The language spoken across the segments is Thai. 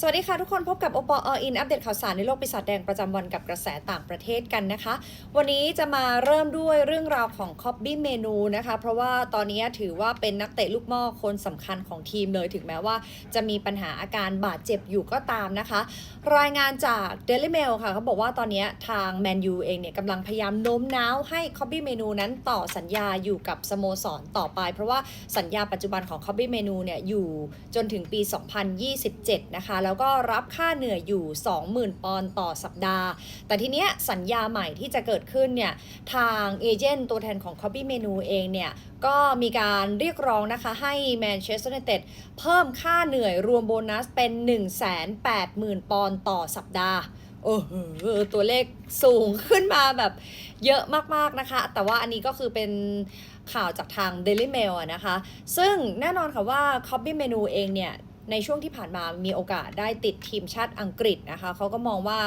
สวัสดีค่ะทุกคนพบกับโอปอออินอัปเดตข่าวสารในโลกปีศาจแดงประจำวันกับกระแสต่างประเทศกันนะคะ วันนี้จะมาเริ่มด้วยเรื่องราวของคอบบี้เมนูนะคะ เพราะว่าตอนนี้ถือว่าเป็นนักเตะลูกหม้อคนสำคัญของทีมเลยถึงแม้ว่าจะมีปัญหาอาการบาดเจ็บอยู่ก็ตามนะคะ รายงานจาก Daily Mail ค่ะเขาบอกว่าตอนนี้ทางแมนยูเองเนี่ยกำลังพยายามโน้มน้าวให้คอบบี้เมนูนั้นต่อสัญญาอยู่กับสโมสรต่อไป เพราะว่าสัญญาปัจจุบันของคอบบี้เมนูเนี่ยอยู่จนถึงปี 2027 นะคะแล้วก็รับค่าเหนื่อยอยู่ 20,000 ปอนด์ต่อสัปดาห์ แต่ทีเนี้ยสัญญาใหม่ที่จะเกิดขึ้นเนี่ยทางเอเจนต์ตัวแทนของ Copy Menu เองเนี่ยก็มีการเรียกร้องนะคะให้แมนเชสเตอร์ i นเต็ดเพิ่มค่าเหนื่อยรวมโบนัสเป็น 180,000 ปอนด์ต่อสัปดาห์โอ้โหตัวเลขสูงขึ้นมาแบบเยอะมากๆนะคะ แต่ว่าอันนี้ก็คือเป็นข่าวจากทาง Daily Mail นะคะ ซึ่งแน่นอนค่ะว่า Copy Menu เองเนี่ย ในช่วงที่ผ่านมามีโอกาสได้ติดทีมชาติอังกฤษนะคะเขาก็มองว่า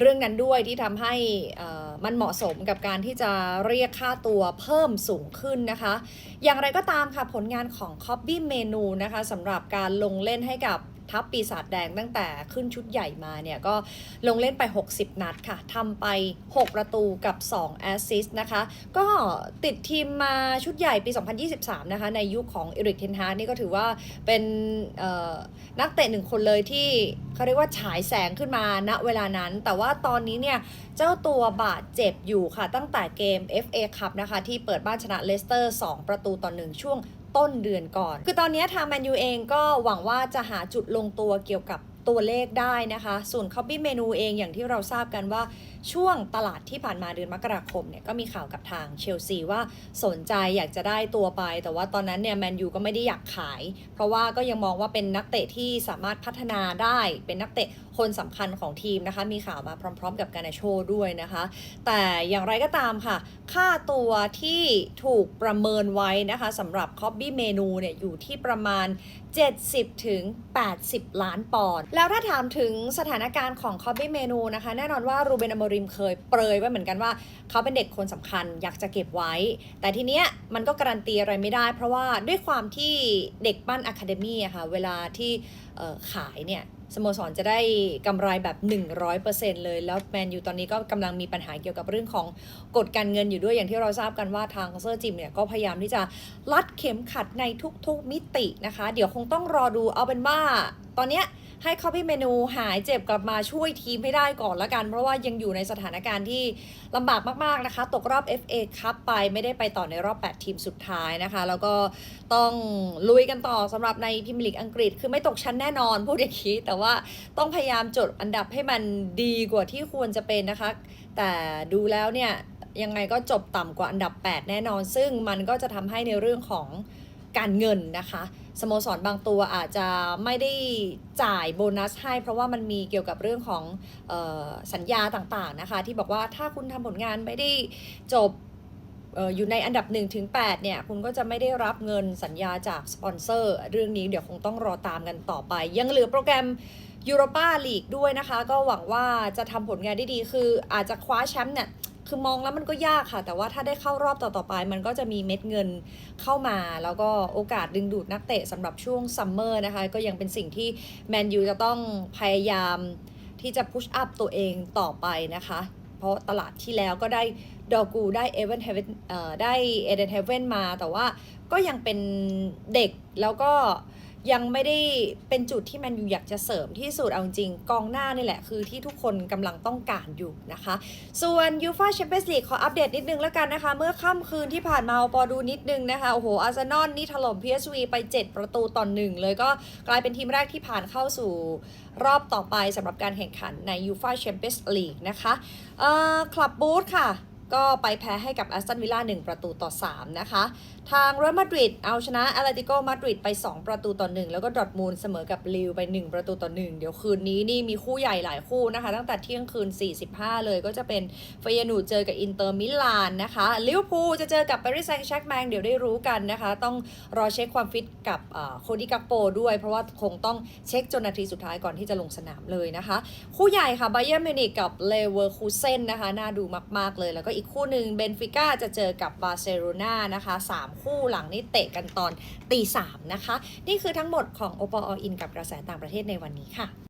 เรื่องนั้นด้วยที่ทำให้มันเหมาะสมกับการที่จะเรียกค่าตัวเพิ่มสูงขึ้นนะคะ อย่างไรก็ตามค่ะผลงานของ c o b b y Menu นะคะสำหรับการลงเล่นให้กับ ทัพปีศาจแดงตั้งแต่ขึ้นชุดใหญ่มาเนี่ยก็ลงเล่นไป 60 นัดค่ะทำไป 6 ประตูกับ 2 แอสซิสต์นะคะ ก็ติดทีมมาชุดใหญ่ปี 2023 นะคะ ในยุคของเอริกเทนฮาร์นี่ก็ถือว่าเป็นนักเตะหนึ่งคนเลยที่เขาเรียกว่าฉายแสงขึ้นมาณเวลานั้น แต่ว่าตอนนี้เนี่ยเจ้าตัวบาดเจ็บอยู่ค่ะ ตั้งแต่เกม FA คัพนะคะ ที่เปิดบ้านชนะเลสเตอร์ 2 ประตูต่อหนึ่งช่วง ต้นเดือนก่อน คือตอนนี้ทางแมนยูเองก็หวังว่าจะหาจุดลงตัวเกี่ยวกับตัวเลขได้นะคะ ส่วนคอ b บี้เมนูเองอย่างที่เราทราบกันว่าช่วงตลาดที่ผ่านมาเดือนมกราคมเนี่ยก็มีข่าวกับทางเชลซีว่าสนใจอยากจะได้ตัวไป แต่ว่าตอนนั้นเนี่ยแมนยูก็ไม่ได้อยากขาย เพราะว่าก็ยังมองว่าเป็นนักเตะที่สามารถพัฒนาได้เป็นนักเตะ คนสำคัญของทีมนะคะ มีข่าวมาพร้อม ๆ กับการนาโชด้วยนะคะ แต่อย่างไรก็ตามค่ะ ค่าตัวที่ถูกประเมินไว้นะคะสำหรับคอบบี้เมนูเนี่ยอยู่ที่ประมาณ 70 ถึง 80 ล้านปอนด์แล้วถ้าถามถึงสถานการณ์ของคอบบี้เมนูนะคะ แน่นอนว่ารูเบนอมริมเคยเปรยไว้เหมือนกันว่า เขาเป็นเด็กคนสำคัญอยากจะเก็บไว้ แต่ทีเนี้ยมันก็การันตีอะไรไม่ได้ เพราะว่าด้วยความที่เด็กปั้นอะคาเดมี่อะค่ะ เวลาที่ขายเนี่ย สโมสรจะได้กำไรแบบ 100%เลย แล้วแมนยูตอนนี้ก็กำลังมีปัญหาเกี่ยวกับเรื่องของกฎการเงินอยู่ด้วยอย่างที่เราทราบกันว่าทางเซอร์จิมเนี่ยก็พยายามที่จะลัดเข็มขัดในทุกๆมิตินะคะ เดี๋ยวคงต้องรอดูเอาเป็นว่า ตอนเนี้ยให้เขาพี่เมนูหายเจ็บกลับมาช่วยทีมให้ได้ก่อนละกัน เพราะว่ายังอยู่ในสถานการณ์ที่ลำบากมากๆนะคะ ตกรอบ FA คัพไปไม่ได้ไปต่อในรอบ 8 ทีมสุดท้ายนะคะ แล้วก็ต้องลุยกันต่อสำหรับในพิมลิกอังกฤษ คือไม่ตกชั้นแน่นอนพูดอย่างนี้แต่ว่าต้องพยายามจดอันดับให้มันดีกว่าที่ควรจะเป็นนะคะ แต่ดูแล้วเนี่ยยังไงก็จบต่ำกว่าอันดับ 8 แน่นอน ซึ่งมันก็จะทำให้ในเรื่องของ การเงินนะคะสโมสรบางตัวอาจจะไม่ได้จ่ายโบนัสให้ เพราะว่ามันมีเกี่ยวกับเรื่องของออสัญญาต่างๆนะคะ ที่บอกว่าถ้าคุณทำผลงานไม่ได้จบอออยู่ในอันดับ1ถึง8เนี่ย คุณก็จะไม่ได้รับเงินสัญญาจากสปอนเซอร์ เรื่องนี้เดี๋ยวคงต้องรอตามกันต่อไป ยังเหลือโปรแกรมยูโรปาลีกด้วยนะคะ ก็หวังว่าจะทำผลงานได้ดี คืออาจจะคว้าแชมป์เนี่ย คือมองแล้วมันก็ยากค่ะ แต่ว่าถ้าได้เข้ารอบต่อๆไป มันก็จะมีเม็ดเงินเข้ามา แล้วก็โอกาสดึงดูดนักเตะสำหรับช่วงซัมเมอร์นะคะ ก็ยังเป็นสิ่งที่แมนยูจะต้องพยายามที่จะพุชอัพตัวเองต่อไปนะคะ เพราะตลาดที่แล้วก็ได้ดอกูได้เอเวนเฮเวนได้เอเดนเฮเวนมา แต่ว่าก็ยังเป็นเด็กแล้วก็ ยังไม่ได้เป็นจุดที่แมนยูอยากจะเสริมที่สุดเอาจริงกองหน้านี่แหละคือที่ทุกคนกำลังต้องการอยู่นะคะ ส่วนยูฟาแชมเปี้ยนส์ลีกขออัปเดตนิดนึงแล้วกันนะคะ เมื่อค่ำคืนที่ผ่านมาปอดูนิดนึงนะคะ โอ้โห อาร์เซนอลนี่ถล่ม PSV ไป 7 ประตูต่อหนึ่งเลยก็กลายเป็นทีมแรกที่ผ่านเข้าสู่รอบต่อไปสำหรับการแข่งขันในยูฟาแชมเปี้ยนส์ลีกนะคะเอ่อคลับบูธค่ะ ก็ไปแพ้ให้กับแอสตันวิลล่า1ประตูต่อ 3 นะคะ ทางเรอัลมาดริดเอาชนะอาร์ติโกมาดริดไป 2 ประตูต่อ 1 แล้วก็ดอร์ทมูลเสมอกับลิวไป 1 ประตูต่อ 1 เดี๋ยวคืนนี้นี่มีคู่ใหญ่หลายคู่นะคะ ตั้งแต่เที่ยงคืน 45 เลยก็จะเป็นเฟยนูเจอกับอินเตอร์มิลานนะคะลิเวอร์พูลจะเจอกับปารีสแซงต์แชร์กแมงเดี๋ยวได้รู้กันนะคะ ต้องรอเช็คความฟิตกับโคดิกักโปด้วย เพราะว่าคงต้องเช็คจนนาทีสุดท้ายก่อนที่จะลงสนามเลยนะคะ คู่ใหญ่ค่ะไบเ e อร์มิวนิกกับเลเวอร์คูเซนนะคะน่าดูมากๆเลยแล้วก็อีกคู่หนึ่งเบนฟิก้าจะเจอกับบาร์เซโลนานะคะ 3 คู่หลังนี้เตะกันตอนตีสามนะคะ นี่คือทั้งหมดของโอปออินกับกระแสต่างประเทศในวันนี้ค่ะ